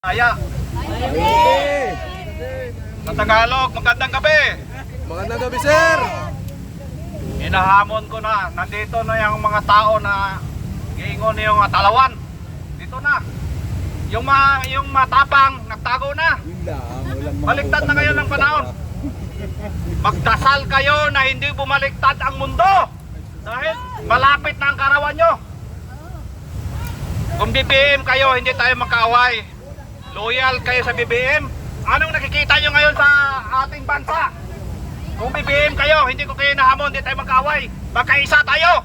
Aya. Sa Tagalog, magandang gabi. Magandang gabi, sir! Inahamon ko na, nandito na yung mga tao na giingon yung talawan. Dito na. Yung ma yung matapang nagtago na. Baliktad na ngayon ng panahon. sa- Magdasal kayo na hindi bumaliktad ang mundo. Dahil malapit na ang karawan nyo. Kung BBM kayo, hindi tayo magkaaway. Loyal kayo sa BBM. Anong nakikita nyo ngayon sa ating bansa? Kung BBM kayo, hindi ko kayo nahamon, hindi tayo magkaaway. Magkaisa tayo.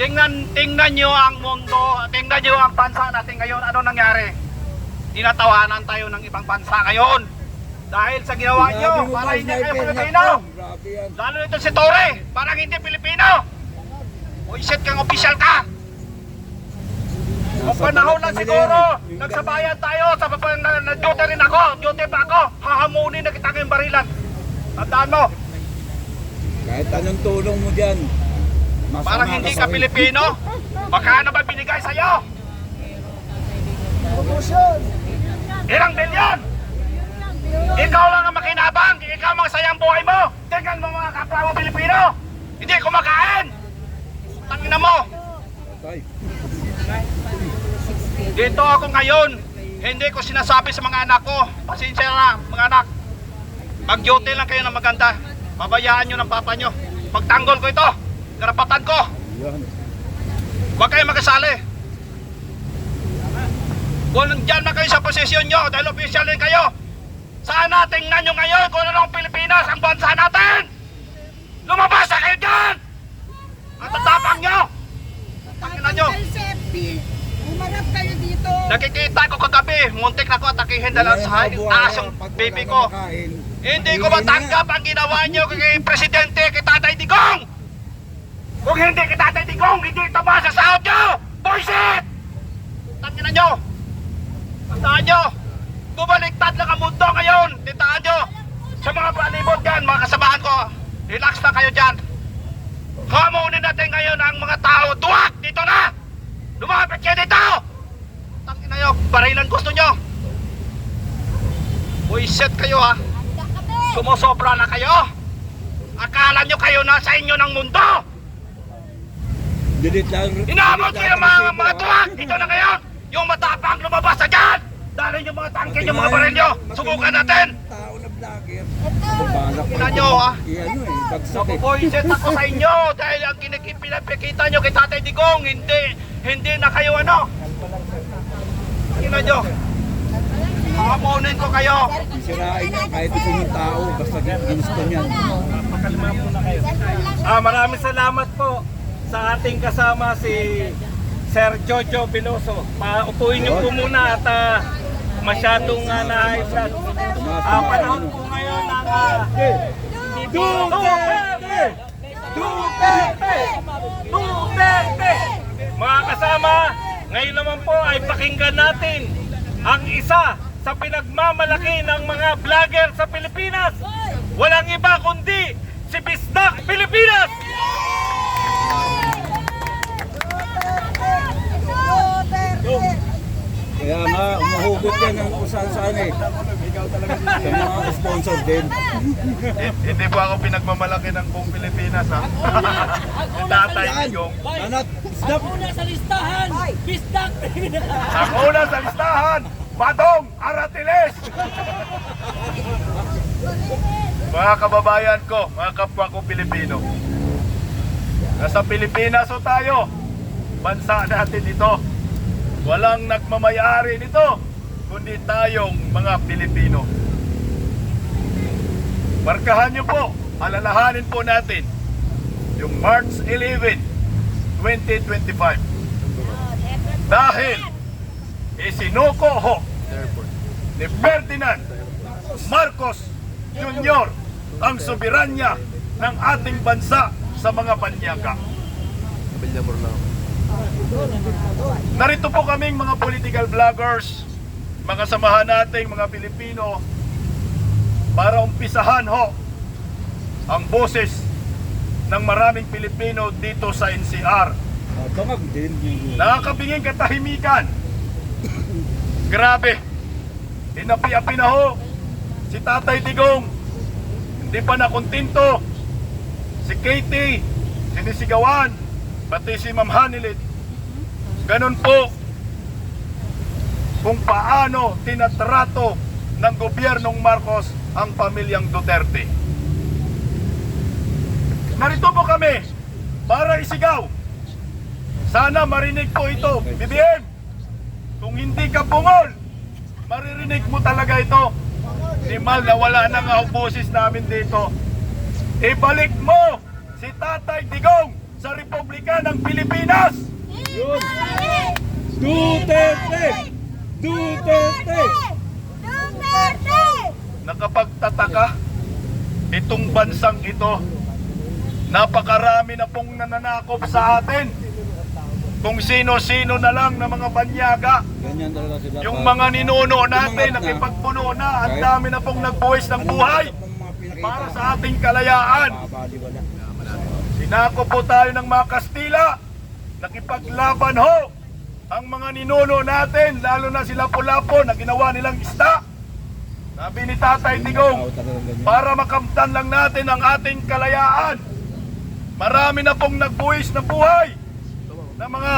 Tingnan, tingnan nyo ang mundo, tingnan nyo ang bansa natin ngayon. Ano nangyari? Tinatawanan tayo ng ibang bansa ngayon. Dahil sa ginawa nyo, para hindi kayo Pilipino. Lalo ito si Torre, parang hindi Pilipino. Buisit kang opisyal ka. Kung panahon lang siguro, nagsabayan tayo sa papang na, na duty rin ako, duty pa ako, hahamunin na kita ngayong barilan. Tandaan mo, Kahit anong tulong mo dyan. masama parang hindi ka Pilipino, magkano ba binigay sa'yo? Ilang bilyon? Ikaw lang ang makinabang, ikaw ang sayang buhay mo. Tingnan mo mga kapwa mo Pilipino, hindi kumakain. Tangina mo, Tay, Dito ako ngayon. Hindi ko sinasabi sa mga anak ko. Pasensya na, mga anak. Mag-duty lang kayo ng maganda. Pabayaan nyo ng papa nyo. Pagtanggol ko ito. Karapatan ko. Huwag kayo magkasali. Kung dyan na kayo sa posisyon nyo, dahil official din kayo. Sana tingnan nyo ngayon kung ano ang Pilipinas, ang bansa natin. Lumabas na kayo dyan! Ang tatapang nyo! Tangina nyo! Safety. Umarap kayo dito. Nakikita ko kagabi, muntik na ko atakihin Wala sa taas yan yung baby ko. Hindi ko matanggap ang ginawa nyo kay Presidente, kay Tatay Digong! Kung hindi kay Tatay Digong, hindi ito sa sahod nyo! Bullshit! Tangina nyo! Tandaan nyo! Bumaliktad lang ang mundo ngayon! Tintaan nyo! Sa mga palibot dyan, mga kasamahan ko, relax na kayo dyan. Hamunin natin ngayon ang mga tao. Duwag! Dito na! Lumapit kayo dito! Nyo, barilan gusto nyo! Buisit kayo ha! Sumusobra na kayo! Akala nyo kayo nasa inyo ng mundo! Delete lang. Inaabot kayo lang mga, mga tuwag! Dito na ngayon! Yung matapang lumabas na dyan! Dahil yung mga tangke, yung mga baril nyo! Subukan natin! Tao na vlogger. Tingnan nyo ha! Ano eh, bagsak eh. Ako sa inyo dahil ang kinikipinapikita nyo kay Tatay Digong, hindi, hindi na kayo ano. Tingnan nyo. Hamunin ko kayo. Sirain yan kahit isinong tao. Basta ginusto niyan. Ah, maraming salamat po sa ating kasama si Sir Jojo Veloso. Paupuin niyo po muna at ah, masyadong uh, na-high blood. Ah, panahon po ngayon ng uh, Duterte! Duterte! Duterte! Mga kasama, ngayon naman po ay pakinggan natin ang isa sa pinagmamalaki ng mga vlogger sa Pilipinas. Walang iba kundi si Bisdak Pilipinas! Kaya nga, umuhugot yan ng kung saan saan eh. Sa mga sponsor din. Hindi po ako pinagmamalaki ng buong Pilipinas ha. Tatay! Digong. Anat, stop! Una sa listahan, Bisdak Ang una sa listahan, Badong Aratiles! mga kababayan ko, mga kapwa ko Pilipino. Nasa Pilipinas ho tayo. Bansa natin ito. Walang nagmamayari nito, kundi tayong mga Pilipino. Markahan niyo po, alalahanin po natin yung March 11, 2025. Dahil isinuko ho ni Ferdinand Marcos Jr. ang soberanya ng ating bansa sa mga banyaga. Narito po kaming mga political vloggers, mga samahan nating mga Pilipino para umpisahan ho ang boses ng maraming Pilipino dito sa NCR. Ah. Nakakabinging katahimikan. Grabe, Inapi-api na ho si Tatay Digong. Hindi pa nakontinto. Si Katie, sinisigawan, pati si Ma'am Hanilit. Ganun po kung paano tinatrato ng gobyernong Marcos ang pamilyang Duterte. Narito po kami para isigaw. Sana marinig po ito, BBM. Kung hindi ka bungol, maririnig mo talaga ito. Di mal na wala na nga ang boses namin dito. Ibalik mo si Tatay Digong sa Republika ng Pilipinas. Yun! Duterte! Duterte! Duterte! Nakapagtataka itong bansang ito. Napakarami na pong nananakop sa atin. Kung sino-sino na lang na mga banyaga. Ganyan talaga sila. Yung mga ninuno natin, nakipagpuno na, ang dami na pong nagbuwis ng buhay para sa ating kalayaan. Sinako po tayo ng mga Kastila, nakipaglaban ho ang mga ninuno natin, lalo na sila Pulapo na ginawa nilang isda. Sabi ni Tatay Digong, para makamtan lang natin ang ating kalayaan. Marami na pong nagbuwis na buhay ng mga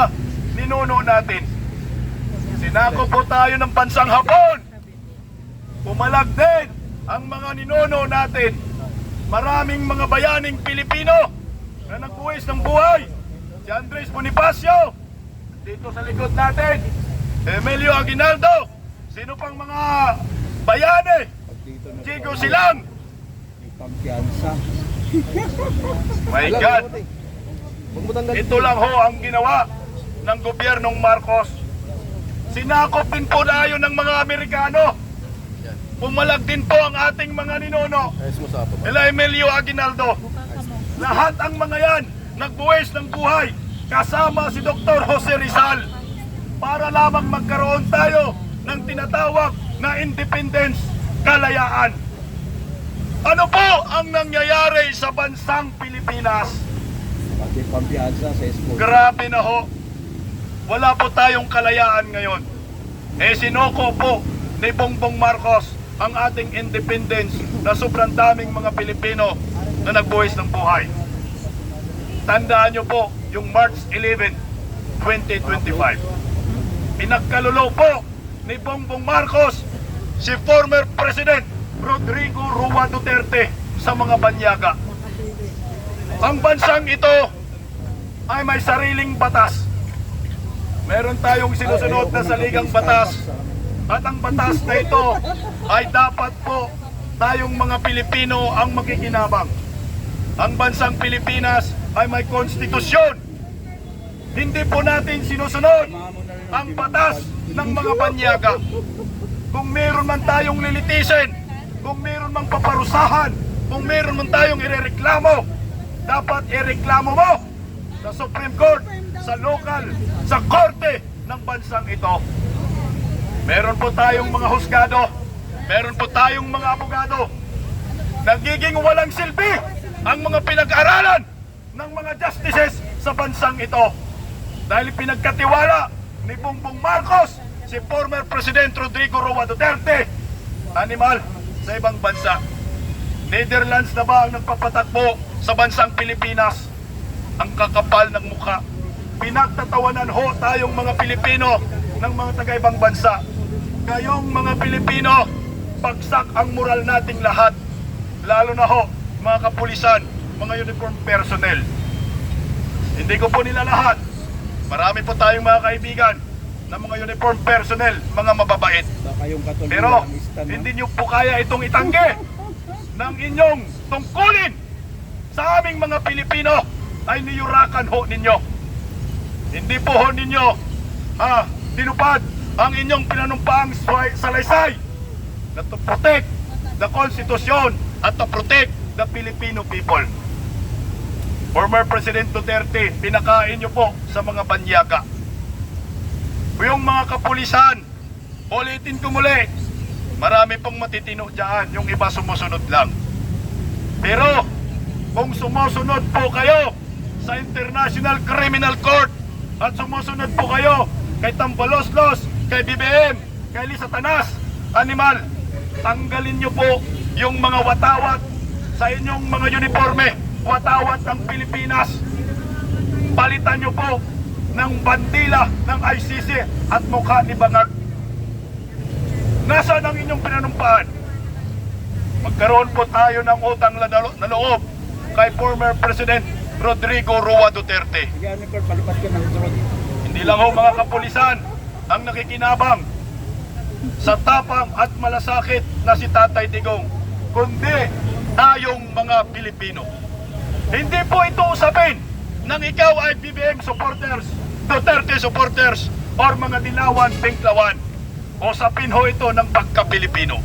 ninuno natin. Sinako po tayo ng bansang Hapon. Pumalag din ang mga ninuno natin. Maraming mga bayaning Pilipino na nagbuwis ng buhay. Si Andres Bonifacio, dito sa likod natin. Emilio Aguinaldo, sino pang mga bayani? Chico Silang, pampiyansa. My God! Ito lang ho ang ginawa ng gobyernong Marcos. Sinakop din po tayo ng mga Amerikano. Pumalag din po ang ating mga ninuno. Ela Emilio Aguinaldo. Lahat ang mga yan nagbuwis ng buhay kasama si Dr. Jose Rizal para lamang magkaroon tayo ng tinatawag na independence, kalayaan. Ano po ang nangyayari sa bansang Pilipinas? Pati pampiyansa sa school. Grabe na ho. Wala po tayong kalayaan ngayon. Eh sinoko po ni Bongbong Marcos ang ating independence na sobrang daming mga Pilipino na nagbuwis ng buhay. Tandaan nyo po yung March 11, 2025. Pinagkalulo po ni Bongbong Marcos si former President Rodrigo Rua Duterte sa mga banyaga. Ang bansang ito ay may sariling batas. Meron tayong sinusunod na saligang batas. At ang batas na ito ay dapat po tayong mga Pilipino ang makikinabang. Ang bansang Pilipinas ay may konstitusyon. Hindi po natin sinusunod ang batas ng mga banyaga. Kung meron man tayong lilitisin, kung meron mang paparusahan, kung meron man tayong irereklamo, dapat ireklamo mo sa Supreme Court, sa local, sa korte ng bansang ito. Meron po tayong mga husgado, meron po tayong mga abogado. Nagiging walang silbi ang mga pinag-aralan ng mga justices sa bansang ito. Dahil pinagkatiwala ni Bongbong Marcos si former President Rodrigo Roa Duterte, animal sa ibang bansa. Netherlands na ba ang nagpapatakbo sa bansang Pilipinas? Ang kakapal ng mukha. Pinagtatawanan ho tayong mga Pilipino ng mga taga-ibang bansa. Kayong mga Pilipino, bagsak ang moral nating lahat. Lalo na ho, mga kapulisan, mga uniform personnel. Hindi ko po nila lahat. Marami po tayong mga kaibigan na mga uniform personnel, mga mababait. Pero ng hindi nyo po kaya itong itanggi ng inyong tungkulin sa aming mga Pilipino ay niyurakan ho ninyo. Hindi po ho ninyo ah, tinupad ang inyong pinanumpaang salaysay na to protect the Constitution at to protect the Filipino people. Former President Duterte, pinakain nyo po sa mga banyaga. Yung mga kapulisan, ulitin ko muli, marami pong matitino dyan, yung iba sumusunod lang. Pero, kung sumusunod po kayo sa International Criminal Court at sumusunod po kayo kay Tambaloslos, kay BBM, kay Lisa Tanas, animal, tanggalin nyo po yung mga watawat sa inyong mga uniforme, watawat ng Pilipinas. Palitan nyo po ng bandila ng ICC at mukha ni Bangag. Nasaan ang inyong pinanumpaan? Magkaroon po tayo ng utang na loob kay former President Rodrigo Roa Duterte. Hindi lang ho mga kapulisan ang nakikinabang sa tapang at malasakit na si Tatay Digong, kundi tayong mga Pilipino. Hindi po ito usapin ng ikaw ay BBM supporters, Duterte supporters, or mga dilawan, pinklawan. Usapin ho ito ng pagka-Pilipino.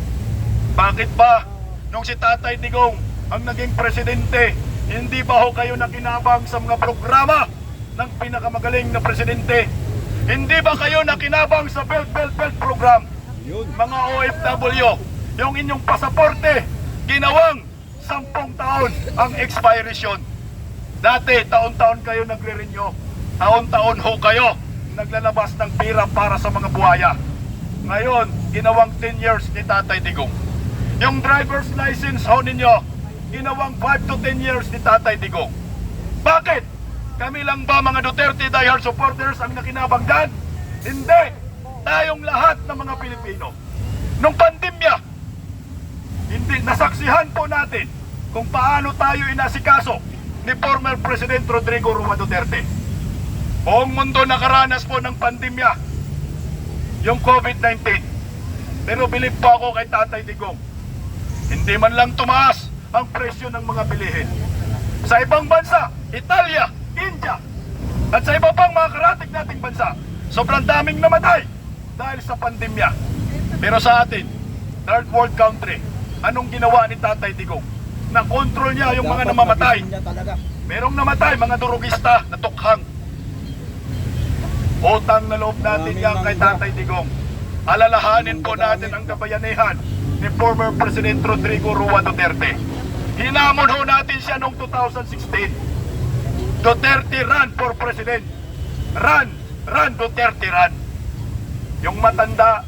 Bakit ba nung si Tatay Digong ang naging presidente, hindi ba ho kayo nakinabang sa mga programa ng pinakamagaling na presidente? Hindi ba kayo nakinabang sa Belt Belt Belt program? Mga OFW, yung inyong pasaporte, ginawang sampung taon ang expiration. Dati, taon-taon kayo nagre-renew. Taon-taon ho kayo naglalabas ng pira para sa mga buhaya. Ngayon, ginawang 10 years ni Tatay Digong. Yung driver's license ho ninyo, ginawang 5 to 10 years ni Tatay Digong. Bakit? Kami lang ba mga Duterte diehard supporters ang nakinabang dyan? Hindi! Tayong lahat ng mga Pilipino. Nung pandemya, hindi nasaksihan po natin kung paano tayo inasikaso ni former President Rodrigo Roa Duterte. Buong mundo nakaranas po ng pandemya, yung COVID-19. Pero bilib po ako kay Tatay Digong. Hindi man lang tumaas ang presyo ng mga bilihin. Sa ibang bansa, Italia, India, at sa iba pang mga karatig nating bansa, sobrang daming namatay dahil sa pandemya. Pero sa atin, third world country, anong ginawa ni Tatay Digong? Na-control niya yung mga namamatay. Merong namatay, mga durugista na tukhang. Utang na loob natin yan kay. Tatay Digong. Alalahanin po natin ang kabayanihan ni former President Rodrigo Roa Duterte. Hinamon ho natin siya noong 2016. Duterte run for President. Run, run Duterte run. Yung matanda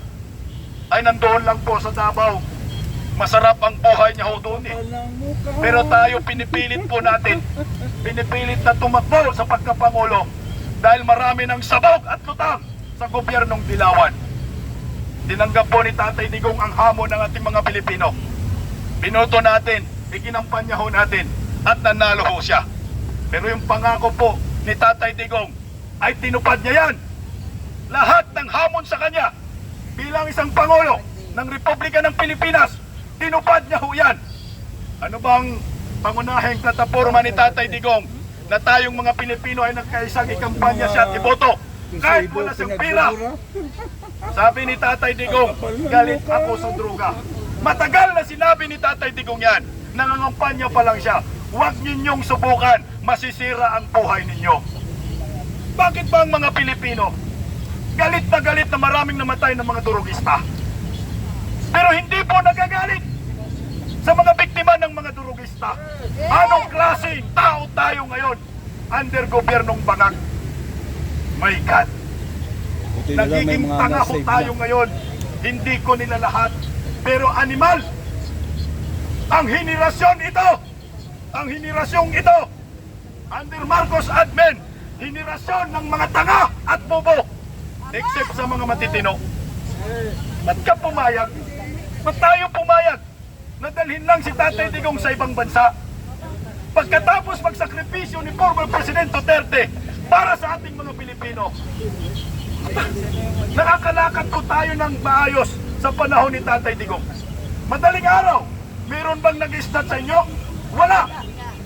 ay nandoon lang po sa Davao. Masarap ang buhay niya ho doon eh. Pero tayo pinipilit po natin, pinipilit na tumakbo sa pagkapangulo dahil marami ng sabog at lutang sa gobyernong Dilawan. Tinanggap po ni Tatay Digong ang hamon ng ating mga Pilipino. Binoto natin, ikinampanya ho natin at nanalo ho siya. Pero yung pangako po ni Tatay Digong ay tinupad niya yan. Lahat ng hamon sa kanya bilang isang Pangulo ng Republika ng Pilipinas, tinupad niya ho yan. Ano bang pangunahing plataforma ni Tatay Digong na tayong mga Pilipino ay nagkaisang ikampanya siya at iboto kahit wala siyang pira. Sabi ni Tatay Digong, galit ako sa droga. Matagal na sinabi ni Tatay Digong yan, nangangampanya pa lang siya. Huwag ninyong subukan, masisira ang buhay ninyo. Bakit ba ang mga Pilipino galit na galit na maraming namatay ng mga durugista? Pero hindi po nagagalit sa mga biktima ng mga durugista. Anong klaseng tao tayo ngayon under gobyernong bangag? My God, nagiging tanga ho tayo ngayon. Hindi ko nila lahat. Pero animal, ang henerasyon ito, ang henerasyong ito, under Marcos admin, henerasyon ng mga tanga at bobo, except sa mga matitino. Ba't ka pumayag? Ba't tayo pumayag? Nadalhin lang si Tatay Digong sa ibang bansa. Pagkatapos magsakripisyo ni former President Duterte para sa ating mga Pilipino, Nakakalakad po tayo ng maayos sa panahon ni Tatay Digong. Madaling araw, meron bang nag-snatch sa inyo? Wala.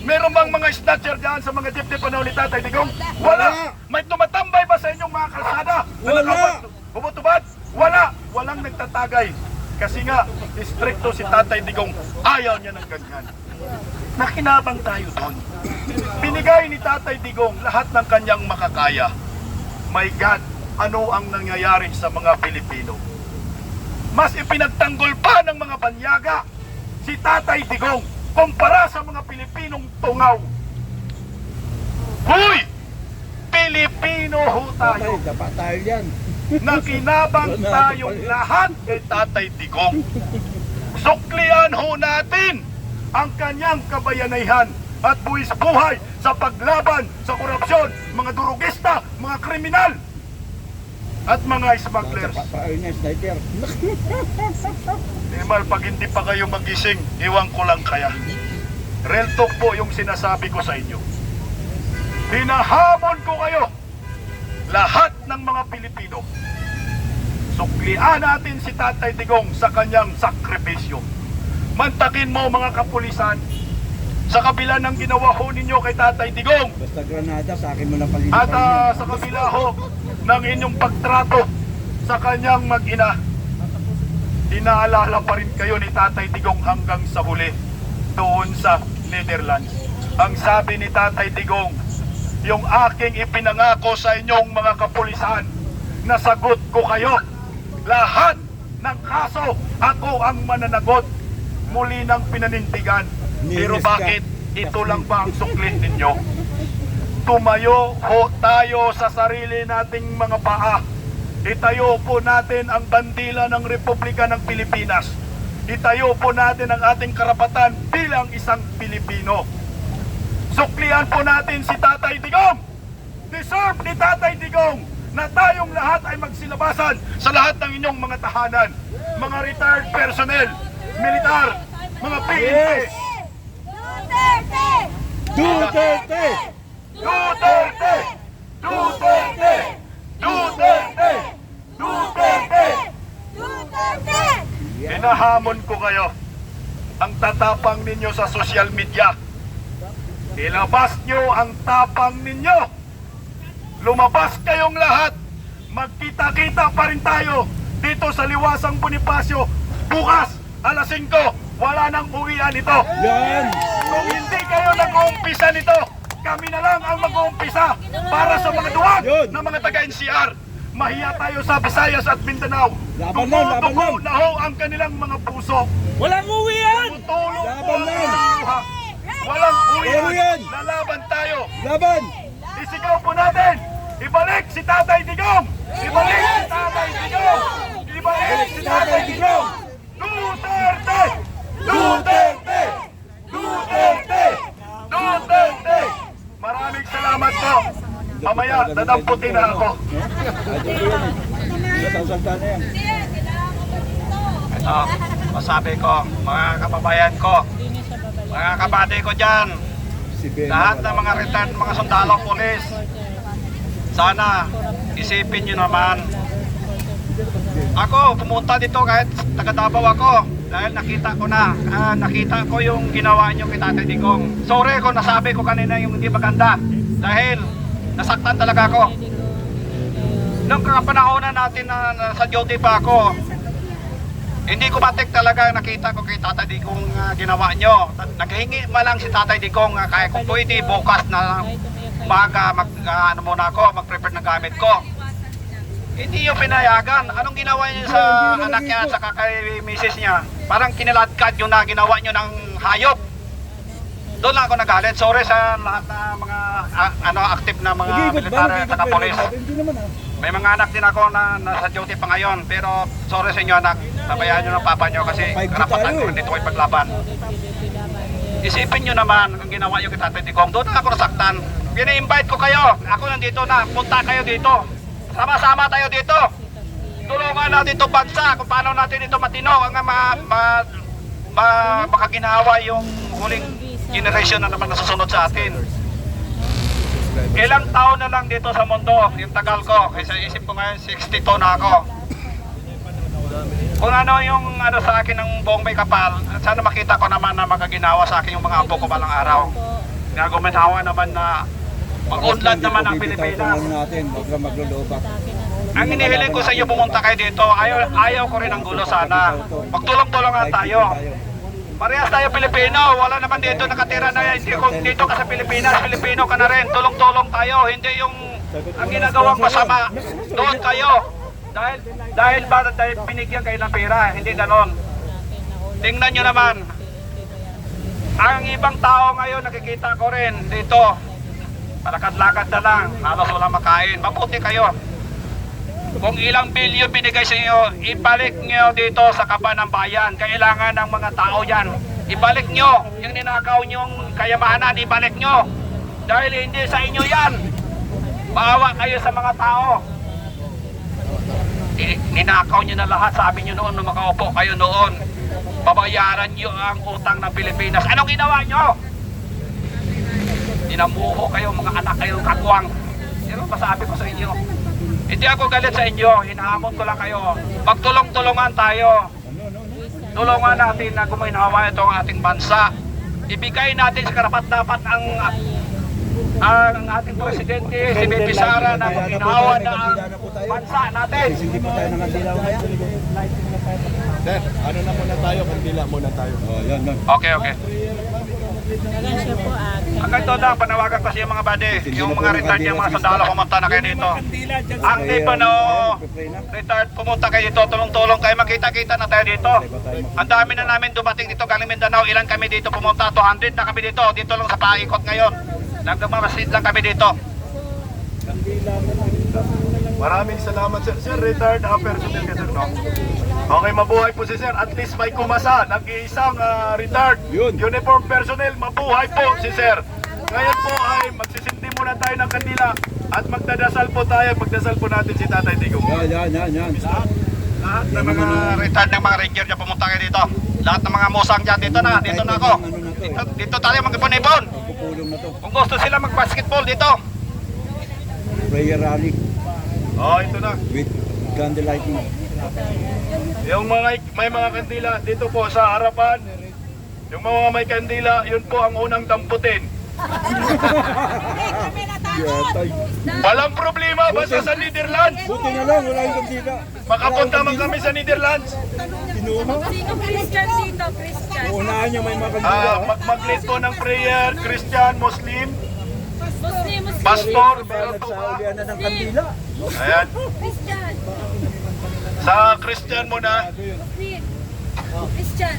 Meron bang mga snatcher dyan sa mga jeep ni panahon ni Tatay Digong? Wala. May tumatambay ba sa inyong mga kalsada? Wala. Bumutubad? Wala. Walang nagtatagay. Kasi nga, distrikto si Tatay Digong. Ayaw niya ng ganyan. Nakinabang tayo doon. Binigay ni Tatay Digong lahat ng kanyang makakaya. My God, ano ang nangyayari sa mga Pilipino? Mas ipinagtanggol pa ng mga banyaga si Tatay Digong kumpara sa mga Pilipinong tungaw. Huy! Pilipino ho tayo. Dapat tayo yan. Na kinabang tayong lahat kay Tatay Digong. Suklian ho natin ang kanyang kabayanihan at buwis buhay sa paglaban sa korupsyon, mga durugista, mga kriminal, at mga smugglers. Emal, pag hindi pa kayo magising, iwan ko lang kaya. Real talk po yung sinasabi ko sa inyo. Hinahamon ko kayo, lahat ng mga Pilipino. Suklian natin si Tatay Digong sa kanyang sakripisyo. Mantakin mo mga kapulisan, sa kabila ng ginawa ho ninyo kay Tatay Digong, Basta granada, sa akin mo lang palilipan at ah, sa kabila ho ng inyong pagtrato sa kanyang mag-ina, inaalala pa rin kayo ni Tatay Digong hanggang sa huli doon sa Netherlands. Ang sabi ni Tatay Digong, yung aking ipinangako sa inyong mga kapulisan, nasagot ko kayo. Lahat ng kaso, ako ang mananagot. Muli ng pinanindigan. Pero bakit ito lang ba ang suklit ninyo? tumayo ho tayo sa sarili nating mga paa. Itayo po natin ang bandila ng Republika ng Pilipinas. Itayo po natin ang ating karapatan bilang isang Pilipino. Suklian po natin si Tatay Digong. Deserve ni Tatay Digong na tayong lahat ay magsilabasan sa lahat ng inyong mga tahanan. Mga retired personnel, militar, mga PNP, Duterte! Duterte! Duterte! Duterte! Duterte! Duterte! Duterte! Hinahamon ko kayo. Ang tatapang ninyo sa social media. Ilabas nyo ang tapang ninyo. Lumabas kayong lahat. Magkita-kita pa rin tayo dito sa Liwasang Bonifacio. Bukas, alas 5, wala nang uwian ito. Yan! Kung hindi kayo nag-uumpisa nito, kami na lang ang mag-uumpisa para sa mga duwag ng mga taga-NCR. Mahiya tayo sa Visayas at Mindanao. Laban lang, laban lang. na ho ang kanilang mga puso. Walang uwian! Tutulong po ang luha. Walang uyan. yan. Lalaban tayo. Laban! Isigaw po natin. Ibalik si Tatay Digong. Ibalik si Tatay Digong. Ibalik si Tatay Digong. Duterte! Duterte! Duterte! Duterte! Maraming salamat po. Mamaya, dadamputin na ako. Ito, masabi ko, mga kababayan ko, mga kabady ko dyan, lahat ng mga retired mga sundalo polis, sana isipin nyo naman. Ako, pumunta dito kahit taga Davao ako dahil nakita ko na, ah, nakita ko yung ginawa nyo kay Tatay Digong. Sorry kung nasabi ko kanina yung hindi maganda dahil nasaktan talaga ako. Nung kakapanahonan natin na nasa duty pa ako, hindi ko matik talaga nakita ko kay Tatay Digong uh, ginawa nyo. Naghingi ma lang si Tatay Digong uh, kaya kung pwede bukas na umaga mag, ah, ano muna ako, mag-prepare ng gamit ko. Hindi yung pinayagan. Anong ginawa niyo sa anak niya at saka kay misis niya? Parang kiniladkad yung na ginawa niyo ng hayop. Doon lang ako nagalit. Sorry sa lahat ng mga ah, ano active na mga Nag-iikot ba? militar at saka polis. May mga anak din ako na nasa duty pa ngayon, pero sorry sa inyo anak, sabayaan nyo ng papa nyo kasi 5G karapatan ko dito kayo paglaban. Isipin nyo naman ang ginawa kay Tatay Digong, doon na ako nasaktan. Pina-invite ko kayo, ako nandito na, punta kayo dito. Sama-sama tayo dito. Tulungan natin itong bansa kung paano natin ito matino ang ma, ma, ma, makaginawa yung huling generation na naman nasusunod sa atin. Ilang taon na lang dito sa mundo, yung tagal ko, kaysa isip ko ngayon 62 na ako. Kung ano yung ano sa akin ng buong may kapal, sana makita ko naman na magaginawa sa akin yung mga apo ko balang araw. Nagumanhawa naman na mag-unlad naman ang Pilipinas. Natin, wag lang maglulobak. Ang hinihiling ko sa inyo pumunta kayo dito, ayaw, ayaw ko rin ang gulo sana. Magtulong-tulungan tayo. Parehas tayo Pilipino, wala naman dito nakatira na hindi kung dito ka sa Pilipinas, Pilipino ka na rin. Tulong-tulong tayo, hindi yung ang ginagawang masama. Doon kayo. Dahil dahil ba dahil binigyan kayo ng pera, hindi ganon. Tingnan nyo naman. Ang ibang tao ngayon nakikita ko rin dito. Palakad-lakad na lang, halos walang makain. Mabuti kayo. kung ilang bilyon binigay sa inyo, ibalik nyo dito sa kaban ng bayan. Kailangan ng mga tao yan. Ibalik nyo. Yung ninakaw nyong kayamanan, ibalik nyo. Dahil hindi sa inyo yan. Maawa kayo sa mga tao. Ninakaw nyo na lahat. Sabi nyo noon nung makaupo kayo noon. Babayaran nyo ang utang ng Pilipinas. Anong ginawa nyo? Dinamuho kayo, mga anak kayo, katwang. Pero masabi ko sa inyo, hindi ako galit sa inyo, hinahamon ko lang kayo. Magtulong-tulungan tayo. Tulungan natin na gumawa itong ating bansa. Ibigay natin sa karapat-dapat ang ang ating presidente, si Bibi Sara, na maginawa na ang bansa natin. Ngayon. Sir, ano na muna tayo? Kandila muna tayo. Oh, yan, yan. Okay, okay. Ang ganito na, panawagan kasi yung mga bade, yung mga retired yung mga sandalo kumunta na kayo dito. Ang di pa no, retired pumunta kayo dito, tulong-tulong kayo, makita-kita na tayo dito. Ang dami na namin dumating dito galing Mindanao, ilan kami dito pumunta, 200 na kami dito, dito lang sa paikot ngayon. Nagmamasid lang kami dito. Maraming salamat sir. Sir, retired uh, personnel ka sir, no? Okay, mabuhay po si sir. At least may kumasa. Nag-iisang ah, retired Yun. uniform personnel. Mabuhay po si sir. Ngayon po ay magsisindi muna tayo ng kandila at magdadasal po tayo. Magdasal po natin si Tatay Digong. Yan, yan, yan, yan. Lahat ng mga retired ng mga ranger dyan pumunta kayo dito. Lahat ng mga musang dyan, dito na, dito na ako. Dito, dito tayo mag-ipon-ipon. Pupulong na to. Kung gusto sila mag-basketball dito. Prayer rally Oh, ito na. with candle lighting. Yung mga may mga kandila dito po sa harapan. Yung mga may kandila, yun po ang unang damputin. Walang problema, basta sa Netherlands. Buti na lang, wala yung kandila. Makapunta man kami sa Netherlands. Pinuha. Sino Christian dito? Christian. Unahan niya may mga kandila. Ah, mag mag-lead po ng prayer, Christian, Muslim, Muslim, Muslim. Pastor, meron po ba? na ng kandila. Ayan. Christian. Sa Christian muna. Muslim. Christian.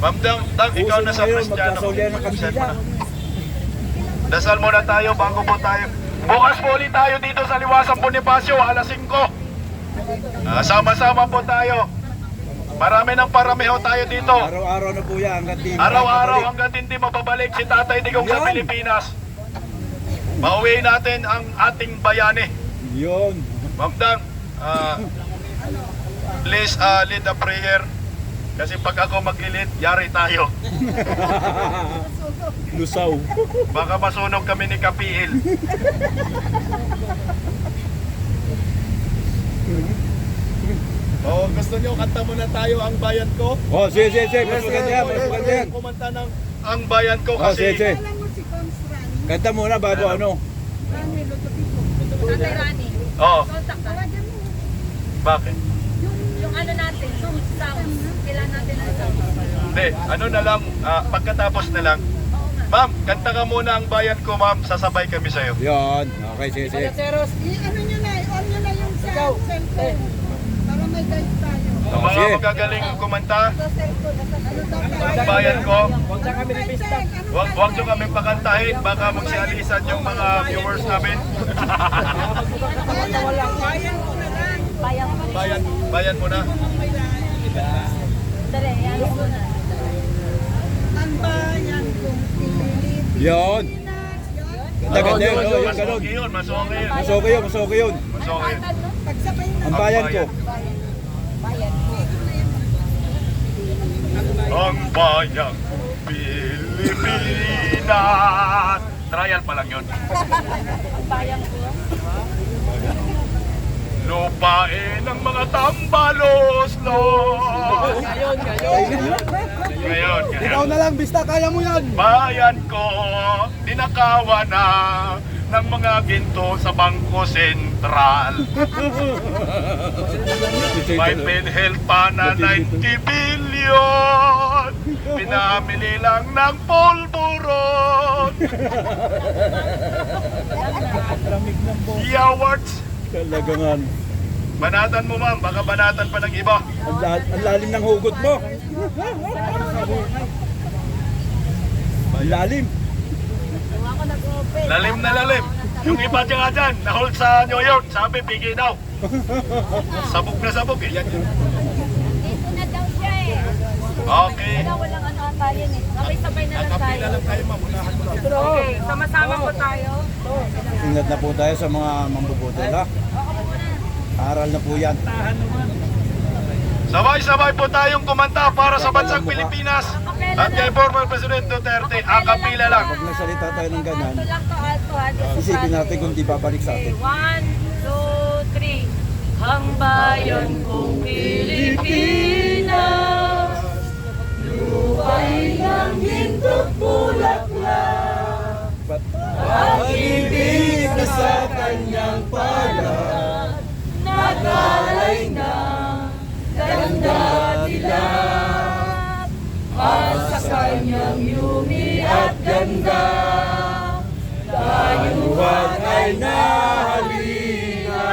Ma'am Dang, ikaw na sa Christian. magkasaulian ng kandila. Dasal muna tayo bago po tayo. Bukas po ulit tayo dito sa Liwasang Bonifacio, alas 5. Ah, sama-sama po tayo. Marami ng paramiho tayo dito. Araw-araw na po yan hanggang di Araw-araw hanggang hindi mapabalik si Tatay Digong sa Yan. Pilipinas. Pauwi natin ang ating bayani. Yun. Ma'am Dang, ah, please ah, lead a prayer. Kasi pag ako mag-lead, yari tayo. Lusaw. Baka masunog kami ni Kapiil. Oh, gusto niyo kanta muna tayo ang bayan ko? Oh, sige, sige, sige. Mas maganda yan. Kumanta ng ang bayan ko Oh, sige, kasi sige. Kanta muna bago ano. Tatay Rani. Oh, Contact ka. bakit? Hindi, ano na lang, ah, pagkatapos na lang. Ma'am, kanta ka muna ang bayan ko, ma'am. Sasabay kami sa'yo. Yan. Okay, sige, sige. I-ano nyo na, on nyo na yung sa cellphone. Para may guide tayo. Ang Oh, mga sige. magagaling kumanta, Sa cellphone. Ano daw ang bayan ko. Ano Huwag, huwag nyo kami pakantahin, baka magsialisan yung mga viewers namin. Bayan ko na lang. Bayan, bayan mo na. Dali, yan ko na. Ang bayan kong Pilipinas. Yan. Ganda, ganda yun. Mas yung ganun. okay yun, mas okay yun. Mas okay yun, mas okay yun. Mas okay yun. Pagsabay na. Ang bayan ko. Bayan ko. Ang bayang Pilipinas. Trial pa lang yun. Bayan ko. Lupain ng mga tambalos, Lord. Ngayon, ngayon. na lang, Bista. Kaya mo yan. Bayan ko, dinakawa na ng mga ginto sa Bangko Sentral. May PhilHealth pa na 90 billion. Pinamili lang ng polvoron. Yawards. Talagangan. Banatan mo ma'am, baka banatan pa ng iba. Ang, la- ang lalim ng hugot mo. Ang lalim. Ako nag-open. Lalim na lalim. Yung iba dyan nga dyan, na-hold sa New York, sabi, pigi daw. Sabog na sabog eh. Yan yun. Dito na daw siya eh. Okay. Wala, walang ano ata yan eh. Sabay-sabay na lang tayo. lang tayo ma'am. Unahan mo lang. Okay, sama-sama po tayo. Ingat na po tayo sa mga mambubutil ha. Aral na po yan. Sabay-sabay po tayong kumanta para sa bansang Pilipinas at kay former President Duterte. Akapila lang. Pag nagsalita tayo ng ganyan, Alto lang to, alto ha. Dito sa isipin natin kung di babalik sa atin. one, two, three. Ang bayan kong Pilipinas Lupay ng ginto't bulaklak Pag-ibig na sa pala, Nagalay na Ganda dilag At sa kanyang ganda Buwan ay nahalina,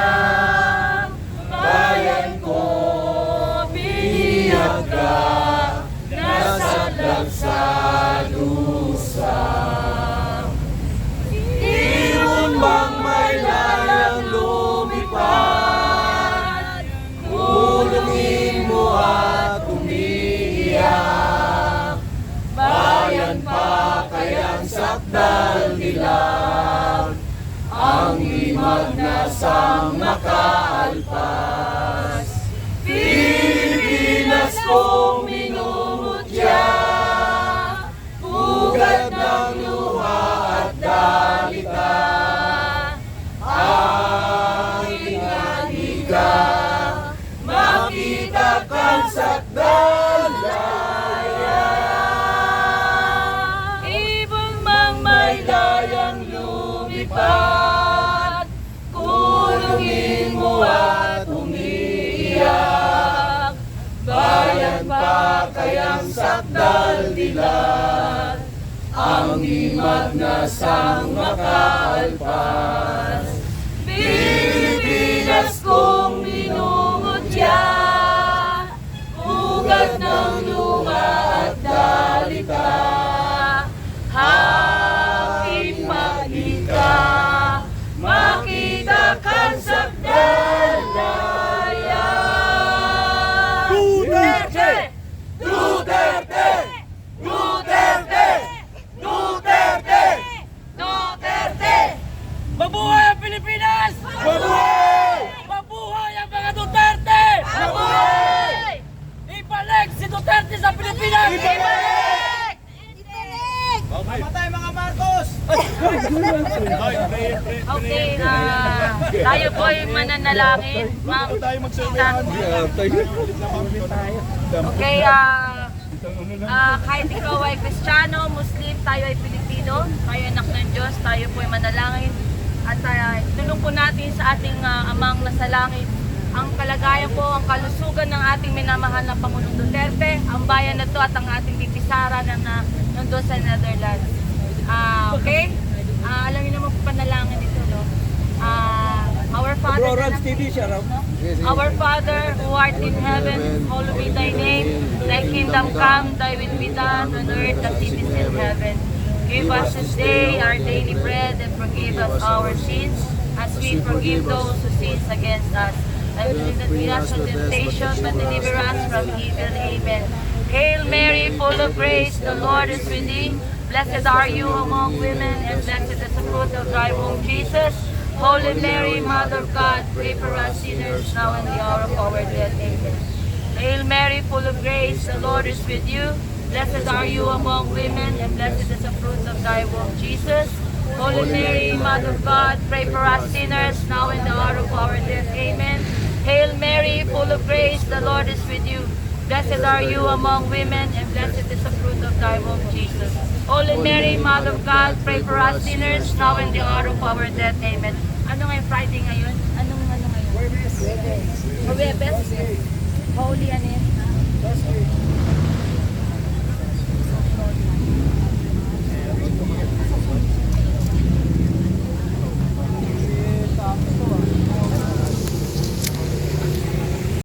Bayan ko, sakdal dilag, ang imag na sang makaalpas. Pilipinas! Ibalik! Okay, ah, tayo po ay mananalangin. Ma'am, tita. Okay, ah, ah, kahit ikaw ay Kristiyano, Muslim, tayo ay Pilipino, tayo ay anak ng Diyos, tayo po ay manalangin. At uh, tulong po natin sa ating ah, amang nasa langit ang kalagayan po, ang kalusugan ng ating minamahal na Pangulong Duterte, ang bayan na to at ang ating bibisara na, na nandun sa Netherlands. Ah, okay? Ah, alam niyo naman po panalangin ito, no? Ah, our Father Bro, na Rans TV siya raw. Our Father who art in heaven, hallowed be thy name. Thy kingdom come, thy will be done on earth as it is in heaven. Give us this day our daily bread and forgive us our sins as we forgive those who sin against us. Deliver us from evil. Amen. Hail Mary, full of grace, the Lord is with thee. Blessed are you among women, and blessed is the fruit of thy womb, Jesus. Holy Mary, Mother of God, pray for us sinners now and the hour of our death. Amen. Hail Mary, full of grace, the Lord is with you. Blessed are you among women, and blessed is the fruit of thy womb, Jesus. Holy Mary, Mother of God, pray for us sinners now and the hour of our death. Amen. Hail Mary, full of grace, the Lord is with you. Blessed are you among women, and blessed is the fruit of thy womb, Jesus. Holy Mary, Mother of God, pray for us sinners now and the hour of our death. Amen. Ano ngayon Friday ngayon? Anong ano ngayon? Huwebes. Huwebes. Holy ano yan?